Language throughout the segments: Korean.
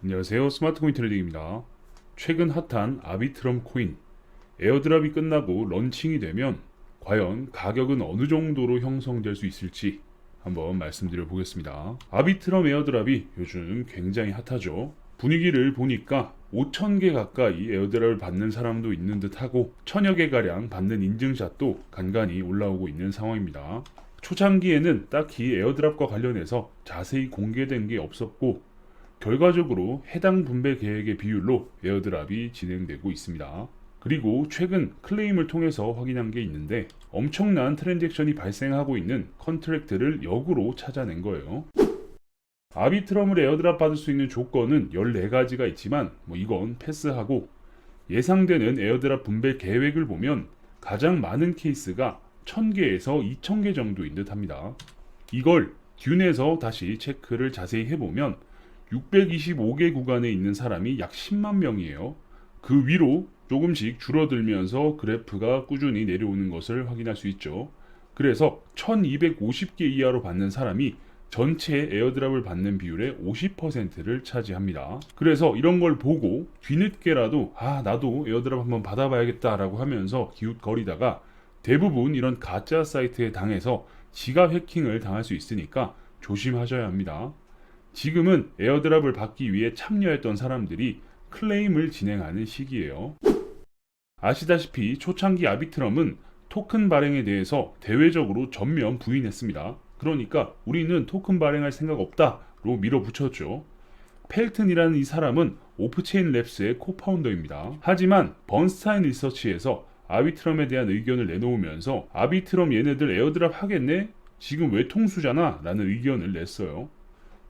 안녕하세요. 스마트 코인 트레이딩입니다. 최근 핫한 아비트럼 코인 에어드랍이 끝나고 런칭이 되면 과연 가격은 어느 정도로 형성될 수 있을지 한번 말씀드려 보겠습니다. 아비트럼 에어드랍이 요즘 굉장히 핫하죠. 분위기를 보니까 5,000개 가까이 에어드랍을 받는 사람도 있는 듯하고 천여 개 가량 받는 인증샷도 간간히 올라오고 있는 상황입니다. 초창기에는 딱히 에어드랍과 관련해서 자세히 공개된 게 없었고 결과적으로 해당 분배 계획의 비율로 에어드랍이 진행되고 있습니다. 그리고 최근 클레임을 통해서 확인한 게 있는데 엄청난 트랜잭션이 발생하고 있는 컨트랙트를 역으로 찾아낸 거예요. 아비트럼을 에어드랍 받을 수 있는 조건은 14가지가 있지만 뭐 이건 패스하고 예상되는 에어드랍 분배 계획을 보면 가장 많은 케이스가 1000개에서 2000개 정도인 듯 합니다. 이걸 듄에서 다시 체크를 자세히 해보면 625개 구간에 있는 사람이 약 10만 명이에요. 그 위로 조금씩 줄어들면서 그래프가 꾸준히 내려오는 것을 확인할 수 있죠. 그래서 1250개 이하로 받는 사람이 전체 에어드랍을 받는 비율의 50%를 차지합니다. 그래서 이런 걸 보고 뒤늦게라도 아 나도 에어드랍 한번 받아봐야겠다라고 하면서 기웃거리다가 대부분 이런 가짜 사이트에 당해서 지가 해킹을 당할 수 있으니까 조심하셔야 합니다. 지금은 에어드랍을 받기 위해 참여했던 사람들이 클레임을 진행하는 시기예요. 아시다시피 초창기 아비트럼은 토큰 발행에 대해서 대외적으로 전면 부인했습니다. 그러니까 우리는 토큰 발행할 생각 없다로 밀어붙였죠. 펠튼이라는 이 사람은 오프체인 랩스의 코파운더입니다. 하지만 번스타인 리서치에서 아비트럼에 대한 의견을 내놓으면서 아비트럼 얘네들 에어드랍 하겠네? 지금 외통수잖아? 라는 의견을 냈어요.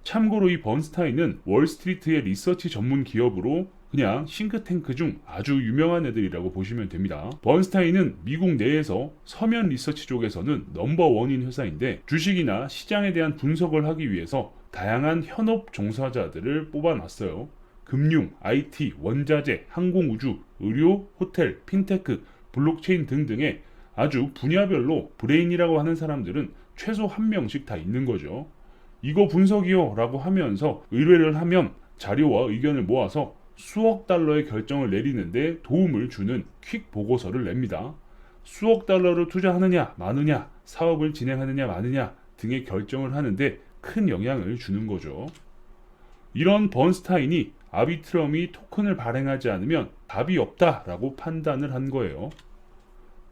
참고로 이 번스타인은 월스트리트의 리서치 전문 기업으로 그냥 싱크탱크 중 아주 유명한 애들이라고 보시면 됩니다. 번스타인은 미국 내에서 서면 리서치 쪽에서는 넘버원인 회사인데 주식이나 시장에 대한 분석을 하기 위해서 다양한 현업 종사자들을 뽑아놨어요. 금융, IT, 원자재, 항공우주, 의료, 호텔, 핀테크, 블록체인 등등의 아주 분야별로 브레인이라고 하는 사람들은 최소 한 명씩 다 있는 거죠. 이거 분석이요 라고 하면서 의뢰를 하면 자료와 의견을 모아서 수억 달러의 결정을 내리는데 도움을 주는 퀵 보고서를 냅니다. 수억 달러를 투자하느냐 마느냐 사업을 진행하느냐 마느냐 등의 결정을 하는데 큰 영향을 주는 거죠. 이런 번스타인이 아비트럼이 토큰을 발행하지 않으면 답이 없다라고 판단을 한 거예요.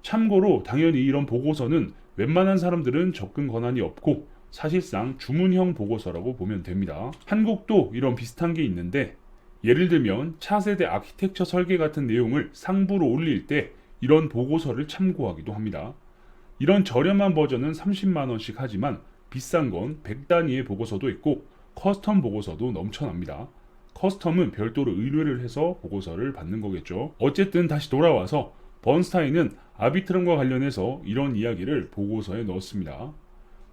참고로 당연히 이런 보고서는 웬만한 사람들은 접근 권한이 없고 사실상 주문형 보고서라고 보면 됩니다. 한국도 이런 비슷한 게 있는데 예를 들면 차세대 아키텍처 설계 같은 내용을 상부로 올릴 때 이런 보고서를 참고하기도 합니다. 이런 저렴한 버전은 30만 원씩 하지만 비싼 건 100단위의 보고서도 있고 커스텀 보고서도 넘쳐납니다. 커스텀은 별도로 의뢰를 해서 보고서를 받는 거겠죠. 어쨌든 다시 돌아와서 번스타인은 아비트럼과 관련해서 이런 이야기를 보고서에 넣었습니다.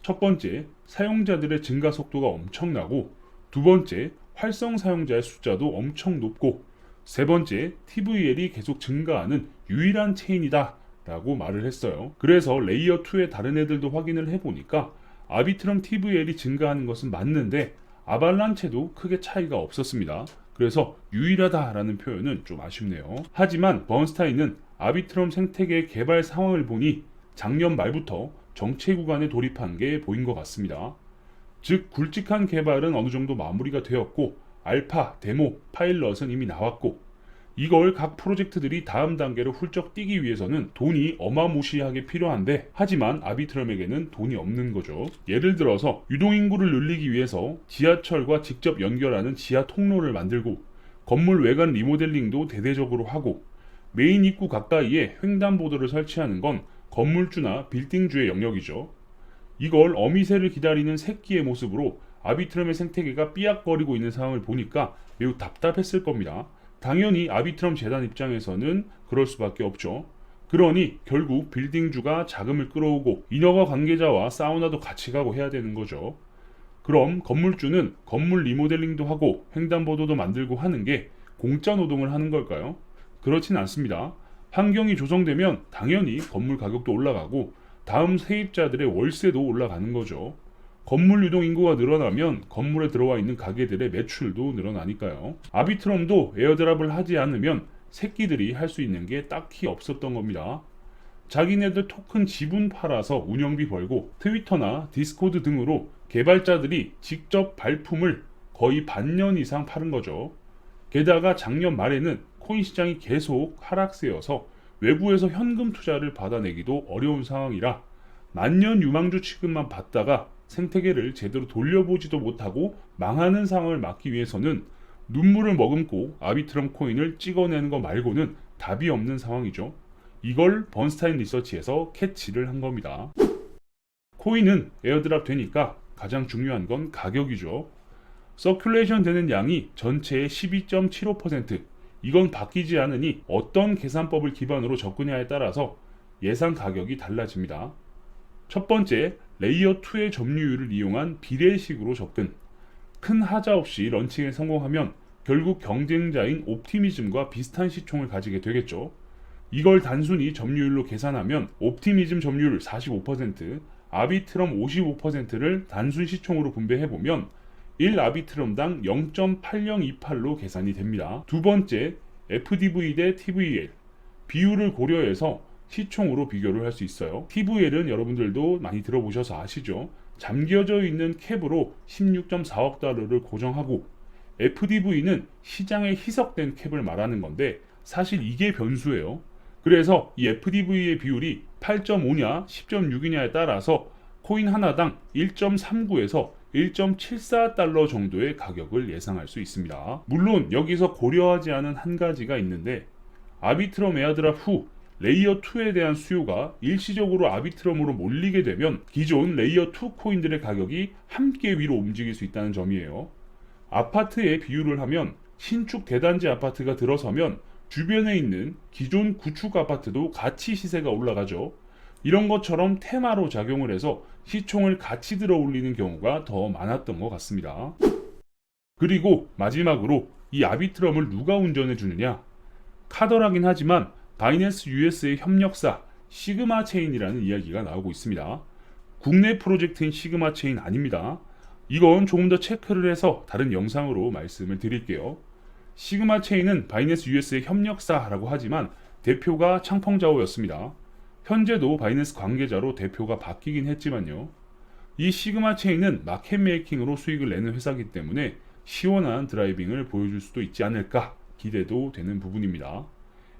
첫 번째, 사용자들의 증가 속도가 엄청나고 두 번째, 활성 사용자의 숫자도 엄청 높고 세 번째, TVL이 계속 증가하는 유일한 체인이다 라고 말을 했어요. 그래서 레이어 2의 다른 애들도 확인을 해보니까 아비트럼 TVL이 증가하는 것은 맞는데 아발란체도 크게 차이가 없었습니다. 그래서 유일하다라는 표현은 좀 아쉽네요. 하지만 번스타인은 아비트럼 생태계의 개발 상황을 보니 작년 말부터 정체 구간에 돌입한 게 보인 것 같습니다. 즉 굵직한 개발은 어느 정도 마무리가 되었고 알파, 데모, 파일럿은 이미 나왔고 이걸 각 프로젝트들이 다음 단계로 훌쩍 뛰기 위해서는 돈이 어마무시하게 필요한데 하지만 아비트럼에게는 돈이 없는 거죠. 예를 들어서 유동인구를 늘리기 위해서 지하철과 직접 연결하는 지하 통로를 만들고 건물 외관 리모델링도 대대적으로 하고 메인 입구 가까이에 횡단보도를 설치하는 건 건물주나 빌딩주의 영역이죠. 이걸 어미새를 기다리는 새끼의 모습으로 아비트럼의 생태계가 삐약거리고 있는 상황을 보니까 매우 답답했을 겁니다. 당연히 아비트럼 재단 입장에서는 그럴 수밖에 없죠. 그러니 결국 빌딩주가 자금을 끌어오고 인허가 관계자와 사우나도 같이 가고 해야 되는 거죠. 그럼 건물주는 건물 리모델링도 하고 횡단보도도 만들고 하는 게 공짜 노동을 하는 걸까요? 그렇진 않습니다. 환경이 조성되면 당연히 건물 가격도 올라가고 다음 세입자들의 월세도 올라가는 거죠. 건물 유동 인구가 늘어나면 건물에 들어와 있는 가게들의 매출도 늘어나니까요. 아비트럼도 에어드랍을 하지 않으면 새끼들이 할 수 있는 게 딱히 없었던 겁니다. 자기네들 토큰 지분 팔아서 운영비 벌고 트위터나 디스코드 등으로 개발자들이 직접 발품을 거의 반년 이상 파는 거죠. 게다가 작년 말에는 코인 시장이 계속 하락세여서 외부에서 현금 투자를 받아내기도 어려운 상황이라 만년 유망주 취급만 받다가 생태계를 제대로 돌려보지도 못하고 망하는 상황을 막기 위해서는 눈물을 머금고 아비트럼 코인을 찍어내는 것 말고는 답이 없는 상황이죠. 이걸 번스타인 리서치에서 캐치를 한 겁니다. 코인은 에어드랍 되니까 가장 중요한 건 가격이죠. 서큘레이션 되는 양이 전체의 12.75% 이건 바뀌지 않으니 어떤 계산법을 기반으로 접근냐에 따라서 예상 가격이 달라집니다. 첫 번째, 레이어 2의 점유율을 이용한 비례식으로 접근. 큰 하자 없이 런칭에 성공하면 결국 경쟁자인 옵티미즘과 비슷한 시총을 가지게 되겠죠. 이걸 단순히 점유율로 계산하면 옵티미즘 점유율 45%, 아비트럼 55%를 단순 시총으로 분배해 보면 1 아비트럼당 0.8028로 계산이 됩니다. 두 번째, FDV 대 TVL. 비율을 고려해서 시총으로 비교를 할 수 있어요. TVL은 여러분들도 많이 들어보셔서 아시죠? 잠겨져 있는 캡으로 16.4억 달러를 고정하고 FDV는 시장에 희석된 캡을 말하는 건데 사실 이게 변수예요. 그래서 이 FDV의 비율이 8.5냐 10.6이냐에 따라서 코인 하나당 1.39에서 1.74달러 정도의 가격을 예상할 수 있습니다. 물론 여기서 고려하지 않은 한 가지가 있는데 아비트럼 에어드랍 후 레이어 2에 대한 수요가 일시적으로 아비트럼으로 몰리게 되면 기존 레이어 2 코인들의 가격이 함께 위로 움직일 수 있다는 점이에요. 아파트에 비유를 하면 신축 대단지 아파트가 들어서면 주변에 있는 기존 구축 아파트도 같이 시세가 올라가죠. 이런 것처럼 테마로 작용을 해서 시총을 같이 들어 올리는 경우가 더 많았던 것 같습니다. 그리고 마지막으로 이 아비트럼을 누가 운전해 주느냐? 카더라긴 하지만 바이낸스 US의 협력사 시그마 체인이라는 이야기가 나오고 있습니다. 국내 프로젝트인 시그마 체인 아닙니다. 이건 조금 더 체크를 해서 다른 영상으로 말씀을 드릴게요. 시그마 체인은 바이낸스 US의 협력사라고 하지만 대표가 창펑자오였습니다. 현재도 바이낸스 관계자로 대표가 바뀌긴 했지만요. 이 시그마 체인은 마켓 메이킹으로 수익을 내는 회사이기 때문에 시원한 드라이빙을 보여줄 수도 있지 않을까 기대도 되는 부분입니다.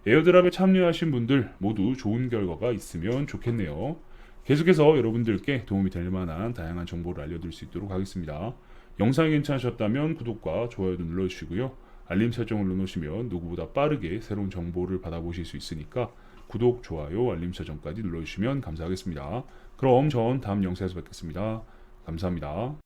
에어드랍에 참여하신 분들 모두 좋은 결과가 있으면 좋겠네요. 계속해서 여러분들께 도움이 될 만한 다양한 정보를 알려드릴 수 있도록 하겠습니다. 영상이 괜찮으셨다면 구독과 좋아요도 눌러주시고요. 알림 설정을 눌러주시면 누구보다 빠르게 새로운 정보를 받아보실 수 있으니까 구독, 좋아요, 알림 설정까지 눌러주시면 감사하겠습니다. 그럼 전 다음 영상에서 뵙겠습니다. 감사합니다.